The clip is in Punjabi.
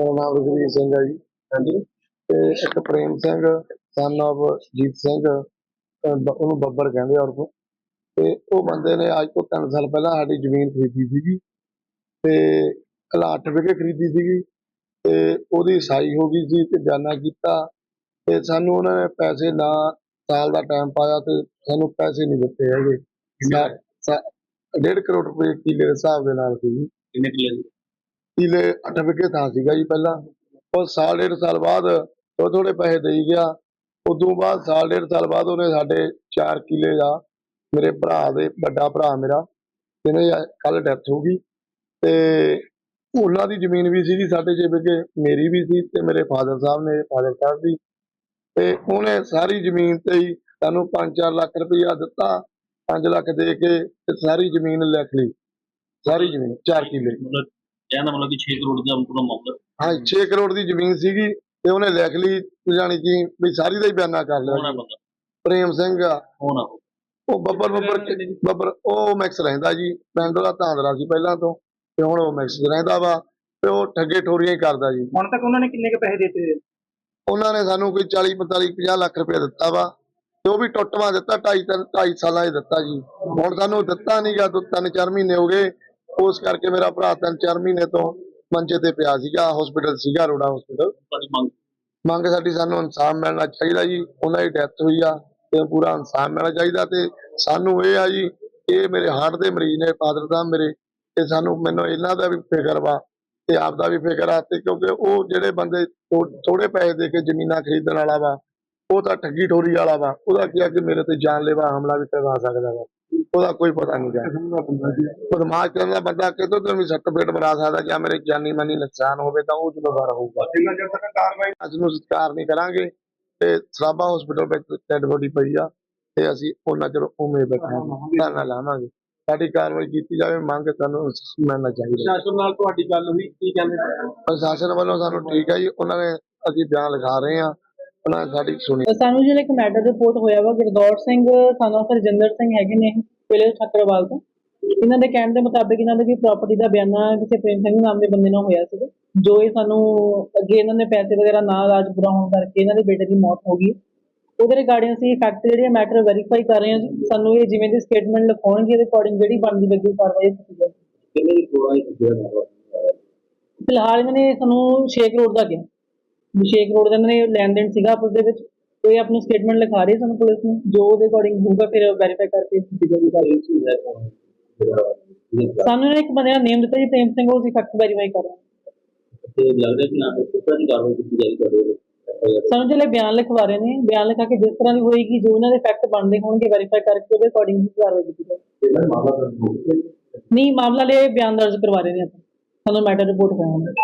ਮੇਰਾ ਨਾਮ ਰਘਵੀਰ ਸਿੰਘ ਹੈ ਜੀ। ਹਾਂਜੀ। ਤੇ ਇੱਕ ਪ੍ਰੇਮ ਸਿੰਘ ਸਨ of ਜੀਤ ਸਿੰਘ ਉਹਨੂੰ ਬੱਬਰ ਕਹਿੰਦੇ ਔਰ ਕੋ ਤੇ ਉਹ ਬੰਦੇ ਨੇ ਅੱਜ ਤੋਂ 3 ਸਾਲ ਪਹਿਲਾਂ ਸਾਡੀ ਜ਼ਮੀਨ ਖਰੀਦੀ ਸੀਗੀ। ਤੇ 8 ਵਿਗੇ ਖਰੀਦੀ ਸੀਗੀ। ਤੇ ਉਹਦੀ ਸਾਈ ਹੋ ਗਈ ਸੀ ਤੇ ਬਿਆਨਾ ਕੀਤਾ। ਤੇ ਸਾਨੂੰ ਉਹਨਾਂ ਨੇ ਪੈਸੇ ਨਾ ਸਾਲ ਦਾ ਟਾਈਮ ਪਾਇਆ ਤੇ ਸਾਨੂੰ ਪੈਸੇ ਨਹੀਂ ਦਿੱਤੇ ਹੈਗੇ। ਸਾ- ਸਾ- ਡੇਢ ਕਰੋੜ ਰੁਪਏ ਕਿੱਲੇ ਦੇ ਹਿਸਾਬ ਦੇ ਨਾਲ ਸੀ ਕਿੰਨੇ ਕਿਲੇ ਕਿਲੇ 8 ਵਿਗੇ ਥਾਂ ਸੀਗਾ ਜੀ ਪਹਿਲਾਂ। ਉਹ ਸਾਲ ਡੇਢ ਸਾਲ ਬਾਅਦ ਥੋੜ੍ਹੇ ਥੋੜੇ ਪੈਸੇ ਦੇਈ ਗਿਆ। ਉਦੋਂ ਬਾਅਦ ਸਾਲ ਡੇਢ ਸਾਲ ਬਾਅਦ ਉਹਨੇ ਸਾਡੇ 4 ਕਿਲੇ ਦਾ ਮੇਰੇ ਭਰਾ ਦੇ ਵੱਡਾ ਭਰਾ ਮੇਰਾ, ਜਿਹਨੇ ਕੱਲ ਡੈਥ ਹੋ ਗਈ। ਤੇ ਉਹਨਾਂ ਦੀ ਜ਼ਮੀਨ ਵੀ ਸੀਗੀ ਸਾਡੇ ਛੇ ਵਿਗੇ ਮੇਰੀ ਵੀ ਸੀ ਤੇ ਮੇਰੇ ਫਾਦਰ ਸਾਹਿਬ ਨੇ ਫਾਦਰ ਸਾਹਿਬ ਦੀ। ਤੇ ਉਹਨੇ ਸਾਰੀ ਜ਼ਮੀਨ ਤੇ ਹੀ ਸਾਨੂੰ 5-4 ਲੱਖ ਰੁਪਈਆ ਦਿੱਤਾ 5 ਲੱਖ ਦੇ ਕੇ ਤੇ ਸਾਰੀ ਜ਼ਮੀਨ ਲਿਖ ਲਈ। ਸਾਰੀ ਜ਼ਮੀਨ 4 ਕਿਲੇ। ਕਹਿਣ ਦਾ ਮਤਲਬ ਕਿ 6 ਕਰੋੜ ਦਾ ਉਹਨਾਂ ਮਾਮਲਾ। ਹਾਂ 6 ਕਰੋੜ ਦੀ ਜ਼ਮੀਨ ਸੀਗੀ ਤੇ ਉਹਨੇ ਲਿਖ ਲਈ ਜਾਣੀ ਕਿ ਵੀ ਸਾਰੀ ਦਾ ਹੀ ਬਿਆਨਾ ਕਰ ਹੋਣਾ ਲਿਆ ਬੰਦਾ। ਪ੍ਰੇਮ ਸਿੰਘ ਆ। ਹੋਣਾ। ਉਹ ਬੱਬਰ ਬੱਬਰ ਬੱਬਰ ਉਹ ਮੈਕਸ ਰਹਿੰਦਾ ਜੀ। ਪਿੰਡ ਦਾ ਧਾਂਦਰਾ ਸੀ ਪਹਿਲਾਂ ਤੋਂ ਤੇ ਹੁਣ ਉਹ ਮੈਕਸ ਰਹਿੰਦਾ ਵਾ ਤੇ ਉਹ ਠੱਗੇ ਠੋਰੀਆਂ ਹੀ ਕਰਦਾ ਜੀ। ਹੁਣ ਤੱਕ ਉਹਨਾਂ ਨੇ ਕਿੰਨੇ ਕੁ ਪੈਸੇ ਦਿੱਤੇ? ਉਹਨਾਂ ਨੇ ਸਾਨੂੰ ਕੋਈ 40 45 50 ਲੱਖ ਰੁਪਏ ਦਿੱਤਾ ਵਾ। ਤੇ ਉਹ ਵੀ ਟੁੱਟਵਾ ਦਿੱਤਾ ਢਾਈ ਤਿੰਨ ਢਾਈ ਸਾਲਾਂ 'ਚ ਦਿੱਤਾ ਜੀ। ਹੁਣ ਸਾਨੂੰ ਦਿੱਤਾ ਨਹੀਂਗਾ ਦੋ ਤਿੰਨ ਚਾਰ ਮਹੀਨੇ ਹੋ ਗਏ। ਉਸ ਕਰਕੇ ਮੇਰਾ ਭਰਾ ਤਿੰਨ ਚਾਰ ਮਹੀਨੇ ਤੋਂ ਮੰਜੇ ਤੇ ਪਿਆ ਸੀਗਾ ਹਸਪੀਟਲ ਸੀਗਾ ਰੋੜਾ ਹਸਪੀਟਲ ਮੰਗ? ਸਾਡੀ ਸਾਨੂੰ ਇਨਸਾਫ ਮਿਲਣਾ ਚਾਹੀਦਾ ਜੀ ਉਹਨਾਂ ਦੀ ਡੈਥ ਹੋਈ ਆ ਤੇ ਪੂਰਾ ਇਨਸਾਫ ਮਿਲਣਾ ਚਾਹੀਦਾ ਤੇ ਸਾਨੂੰ ਇਹ ਆ ਜੀ ਇਹ ਮੇਰੇ ਹਾਰਟ ਦੇ ਮਰੀਜ਼ ਨੇ ਫਾਦਰ ਸਾਹਿਬ ਮੇਰੇ ਤੇ ਸਾਨੂੰ ਮੈਨੂੰ ਇਹਨਾਂ ਦਾ ਵੀ ਫਿਕਰ ਵਾ ਤੇ ਆਪ ਦਾ ਵੀ ਫਿਕਰ ਆ ਤੇ ਕਿਉਂਕਿ ਉਹ ਜਿਹੜੇ ਬੰਦੇ ਥੋੜੇ ਪੈਸੇ ਦੇ ਕੇ ਜ਼ਮੀਨਾਂ ਖਰੀਦਣ ਵਾਲਾ ਵਾ ਉਹ ਤਾਂ ਠੱਗੀ ਠੋਰੀ ਵਾਲਾ ਵਾ ਉਹਦਾ ਕੀ ਆ ਕਿ ਮੇਰੇ ਤੇ ਜਾਨਲੇਵਾ ਹਮਲਾ ਵੀ ਕਰਵਾ ਸਕਦਾ ਵਾ। ਉਹਦਾ ਕੋਈ ਪਤਾ ਨਹੀਂ ਗਾ। ਬਦਮਾਸ਼ ਕਰਨ ਦਾ ਬੰਦਾ ਕਿਤੋਂ ਤੋਂ ਵੀ ਸਰਟੀਫਿਕੇਟ ਬਣਾ ਸਕਦਾ ਜਾਂ ਮੇਰੇ ਜਾਨੀ ਮਾਨੀ ਨੁਕਸਾਨ ਹੋਵੇ ਤਾਂ ਉਹ ਜ਼ਿੰਮੇਵਾਰ ਹੋਊਗਾ ਜਿੰਨਾ ਚਿਰ ਤੱਕ ਕਾਰਵਾਈ ਅੱਜ ਨੂੰ ਸਤਿਕਾਰ ਨਹੀਂ ਕਰਾਂਗੇ ਤੇ ਸਰਾਭਾ ਹਸਪੀਟਲ ਵਿੱਚ ਡੈਡ ਬੋਡੀ ਪਈ ਆ ਤੇ ਅਸੀਂ ਉਹਨਾਂ ਚਿਰ ਉਵੇਂ ਬੈਠੇ ਹਾਂ ਨਾ ਲਾਵਾਂਗੇ। ਸਾਡੀ ਕਾਰਵਾਈ ਕੀਤੀ ਜਾਵੇ ਮੰਗ ਸਾਨੂੰ ਮਿਲਣਾ ਚਾਹੀਦਾ। ਸ਼ਾਸਨ ਨਾਲ ਤੁਹਾਡੀ ਗੱਲ ਹੋਈ ਕੀ ਕਹਿੰਦੇ ਪ੍ਰਸ਼ਾਸਨ ਵੱਲੋਂ ਸਾਨੂੰ ਠੀਕ ਹੈ ਜੀ ਉਹਨਾਂ ਨੇ ਅਸੀਂ ਬਿਆਨ ਲਿਖਾ ਰਹੇ ਹਾਂ ਉਹਨਾਂ ਨੇ ਸਾਡੀ ਸੁਣੀ। ਸਾਨੂੰ ਜਿਹੜਾ ਇੱਕ ਮੈਟਰ ਰਿਪੋਰਟ ਹੋਇਆ ਵਾ ਗੁਰਦੌਰ ਸਿੰਘ ਸਾਨੂੰ ਰਜਿੰਦਰ ਸਿੰਘ ਹੈਗੇ ਨੇ। ਪਿਲੇ ਠੱਕਰਵਾਲ ਤੋਂ। ਇਹਨਾਂ ਦੇ ਕਹਿਣ ਦੇ ਮੁਤਾਬਿਕ ਇਹਨਾਂ ਦੇ ਵੀ ਪ੍ਰਾਪਰਟੀ ਦਾ ਬਿਆਨਾ ਕਿਸੇ ਪ੍ਰੇਮ ਸਿੰਘ ਨਾਮ ਦੇ ਬੰਦੇ ਨਾਲ ਹੋਇਆ ਸੀਗਾ। ਜੋ ਇਹ ਸਾਨੂੰ ਅੱਗੇ ਇਹਨਾਂ ਨੇ ਪੈਸੇ ਵਗੈਰਾ ਨਾ ਇਲਾਜ ਪੂਰਾ ਹੋਣ ਕਰਕੇ ਇਹਨਾਂ ਦੇ ਬੇਟੇ ਦੀ ਮੌਤ ਹੋ ਗਈ ਉਹਦੇ ਰਿਗਾਰਡਿੰਗ ਅਸੀਂ ਫੈਕਟ ਜਿਹੜੇ ਮੈਟਰ ਵੈਰੀਫਾਈ ਕਰ ਰਹੇ ਹਾਂ ਜੀ। ਸਾਨੂੰ ਇਹ ਜਿਵੇਂ ਦੀ ਸਟੇਟਮੈਂਟ ਲਿਖਾਉਣਗੇ ਉਹਦੇ ਅਕੋਰਡਿੰਗ ਜਿਹੜੀ ਬਣਦੀ ਲੱਗੀ ਕਾਰਵਾਈ ਕੀਤੀ ਜਾਏਗੀ ਫਿਲਹਾਲ ਇਹਨਾਂ ਨੇ ਸਾਨੂੰ 6 ਕਰੋੜ ਦਾ ਕਿਹਾ। ਵੀ 6 ਕਰੋੜ ਦਾ ਇਹਨਾਂ ਨੇ ਲੈਣ ਦੇਣ ਸੀਗਾ ਆਪਸ ਦੇ ਵਿੱਚ। ਤੇ ਇਹ ਆਪਣੀ ਸਟੇਟਮੈਂਟ ਲਿਖਾ ਰਹੇ ਸਾਨੂੰ ਪੁਲਿਸ ਨੂੰ? ਜੋ ਉਹਦੇ ਅਕੋਰਡਿੰਗ ਹੋਊਗਾ ਫਿਰ ਵੈਰੀਫਾਈ ਕਰਕੇ ਕੀਤੀ ਜਾਊਗੀ ਕਾਰਵਾਈ ਸਾਨੂੰ ਇਹਨਾਂ ਨੇ ਇੱਕ ਬੰਦੇ ਦਾ ਨੇਮ ਦਿੱਤਾ ਜੀ ਪ੍ਰੇਮ ਸਿੰਘ ਉਹ ਅਸੀਂ ਫੈਕਟ ਵੈਰੀਫਾਈ ਕਰ ਰਹੇ ਹਾਂ। ਤੇ ਲੱਗਦਾ ਕਿ ਨਾ ਕਿਸ ਤਰ੍ਹਾਂ ਦੀ ਕਾਰਵਾਈ ਕੀਤੀ ਤੁਹਾਡੇ ਵੱਲੋਂ ਸਾਨੂੰ ਜਿਹੜੇ ਬਿਆਨ ਲਿਖਵਾ ਰਹੇ ਨੇ ਬਿਆਨ ਲਿਖਾ ਕੇ ਜਿਸ ਤਰ੍ਹਾਂ ਦੀ ਹੋਏਗੀ ਜੋ ਇਹਨਾਂ ਦੇ ਫੈਕਟ ਬਣਦੇ ਹੋਣਗੇ ਵੈਰੀਫਾਈ ਕਰਕੇ ਉਹਦੇ ਅਕੋਰਡਿੰਗ ਹੀ ਕਾਰਵਾਈ ਕੀਤੀ ਜਾਏਗੀ। ਨਹੀਂ ਮਾਮਲਾ ਲਈ ਬਿਆਨ ਦਰਜ ਕਰਵਾ ਰਹੇ ਨੇ ਆਪਾਂ ਸਾਨੂੰ ਮੈਟਰ ਰਿਪੋਰਟ ਹੋਇਆ